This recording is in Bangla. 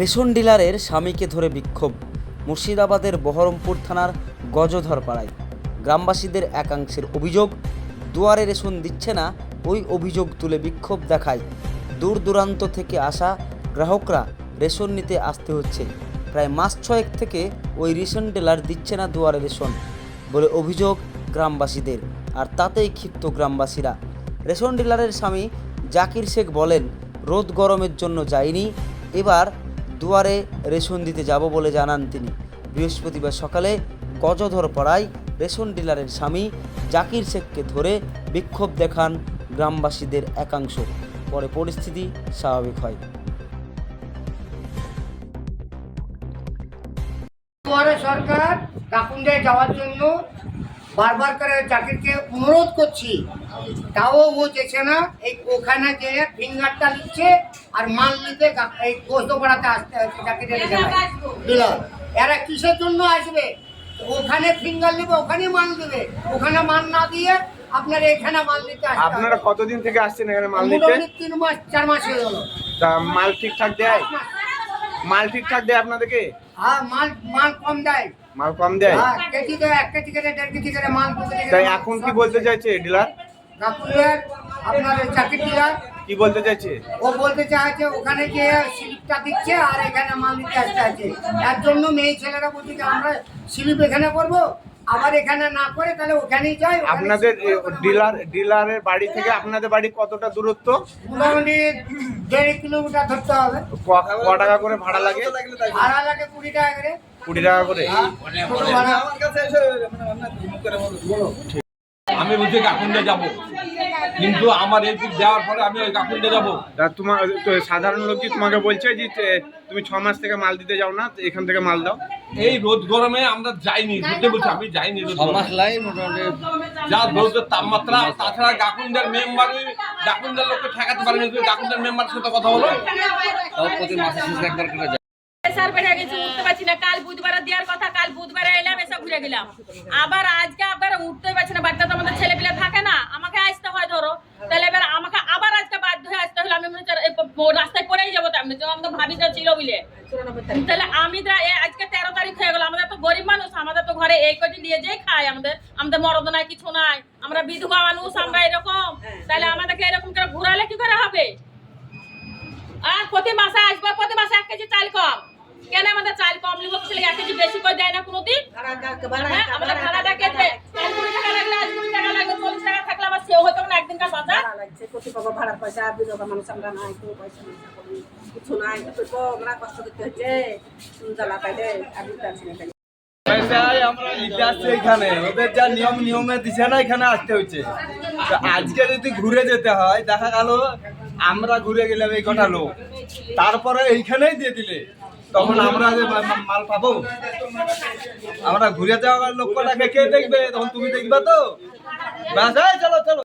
রেশন ডিলারের স্বামীকে ধরে বিক্ষোভ। মুর্শিদাবাদের বহরমপুর থানার গজধর পাড়ায় গ্রামবাসীদের একাংশের অভিযোগ, দুয়ারে রেশন দিচ্ছে না, ওই অভিযোগ তুলে বিক্ষোভ দেখায়। দূর দূরান্ত থেকে আসা গ্রাহকরা রেশন নিতে আসতে হচ্ছে। প্রায় মাস ছয়েক থেকে ওই রেশন ডিলার দিচ্ছে না দুয়ারে রেশন বলে অভিযোগ গ্রামবাসীদের, আর তাতেই ক্ষিপ্ত গ্রামবাসীরা। রেশন ডিলারের স্বামী জাকির শেখ বলেন, রোদ গরমের জন্য যায়নি এবার দুয়ারে রেশন দিতে যাব বলে জানান তিনি। বৃহস্পতিবার সকালে গজধর পড়ায় রেশন ডিলারের স্বামী জাকির শেখকে ধরে বিক্ষোভ দেখান গ্রামবাসীদের একাংশ। পরে পরিস্থিতি স্বাভাবিক হয়। সরকার কাকুন্ডায় যাওয়ার জন্য বারবার করে চাকরিকে অনুরোধ করছি। তাও ও যেছে না, এই ওখানে যে ফিঙ্গারটা নিচ্ছে আর মাল নিতে এই গোস্তপাড়াতে আসতে হচ্ছে চাকরিটা ডিলার এরা কিসের জন্য আসবে? ওখানে ফিঙ্গার নেবে ওখানে মাল দেবে। ওখানে মাল না দিয়ে আপনার এখানে মাল নিতে আসতে। আপনারা কতদিন থেকে আসছেন এখানে মাল নিতে? তিন মাস চার মাস হয়ে গেল। তা মাল ঠিকঠাক দেয়? মাল ঠিকঠাক দেয় আপনাদেরকে? হ্যাঁ মাল মাল কম দেয়। মাল কম দেয়? হ্যাঁ কেজি করে এক কেজি করে দেড় কেজি করে মাল তাই এখন কি বলতে চাইছে ডিলার? আপনার চাকরি ডিলার কি বলতে চাইছে? ও বলতে চাইছে ওখানে যে স্লিপটা দিচ্ছে আর এখানে মাল নিতে আসতে আছে। এর জন্য মেয়ে ছেলেরা বলছে যে আমরা স্লিপ এখানে করব আবার এখানে না করে তাহলে ওখানেই যাই আপনাদের ডিলার ডিলারের বাড়ি থেকে আপনাদের বাড়ি কতটা দূরত্ব? মোটামুটি দেড় কিলোমিটার ধরতে হবে। ক- টাকা করে ভাড়া লাগে? ভাড়া লাগে কুড়ি টাকা করে। কুড়ি টাকা করে? টোটো ভাড়া আমি বলছি কাকুন্ডে যাব। কিন্তু আমার এই দিক দেওয়ার পরে আমি ওই কাকুন্ডে যাব। তা তোমার তো সাধারণ লোক কি তোমাকে বলছে যে তুমি ছ মাস থেকে মাল দিতে যাও না এখান থেকে মাল দাও? এই রোদ গরমে আমরা যাইনি সত্যি বলছি আমি যাইনি রোদ গরমে। যা রোদের তাপমাত্রা তাছাড়া গাকুন্ডের মেম্বার গাকুন্ডের লোককে ঠেকাতে পারেনি তুমি গাকুন্ডের মেম্বার সাথে কথা বলো। স্যার বেড়ে গেছি উঠতে পারছি না। কাল বুধবার দেওয়ার কথা কাল বুধবার এলাম এসে ঘুরে গেলাম। আবার আজকে আবার উঠতে পারছি না বাড়িতে তো আমাদের ছেলে পিলে থাকে না আমাকে আসতে হয় ধরো তাহলে এবার আমাকে আবার আজকে বাধ্য হয়ে আসতে হলো আমি মনে হচ্ছে এই প- রাস্তায় পড়েই যাব তো আমি তো আমাদের ভাবিটা ছিল বলে। তাহলে আমি তো আজকে তেরো তারিখ হয়ে গেল আমাদের তো গরিব মানুষ আমাদের তো ঘরে এই কটি নিয়ে যেই খাই আমাদের। আমাদের মরদ নাই কিছু নাই আমরা বিধবা মানুষ আমরা এরকম। তাহলে আমাদেরকে এরকম করে ঘুরালে কি করে হবে? আর প্রতি মাসে আসবে প্রতি মাসে এক কেজি চাল কম। কেন আমাদের চাল কম? নিব এক কেজি বেশি করে দেয় না কোনোদিন। হ্যাঁ, আমাদের ভাড়াটা কে কুড়ি টাকা লাগলে আজ কুড়ি টাকা লাগবে চল্লিশ টাকা থাকলে আমার সেও হতো না একদিনকার ভাড়ার পয়সা বিধবা মানুষ আমরা নাই কোনো পয়সা চাকরি নেই, কিছু নাই। আমরা কষ্ট করতে হচ্ছে। জ্বালা পাইলে আর এখানে। ওদের যা নিয়ম নিয়মে দিছে না এখানে আসতে হচ্ছে। আজকে যদি ঘুরে যেতে হয় দেখা গেল আমরা ঘুরে গেলাম এই কটা লোক। তারপরে এইখানেই দিয়ে দিলে। তখন আমরা যে মাল পাবো। আমরা ঘুরে যাওয়ার লোক কটাকে কে দেখবে? তখন তুমি দেখবে তো। চলো চলো।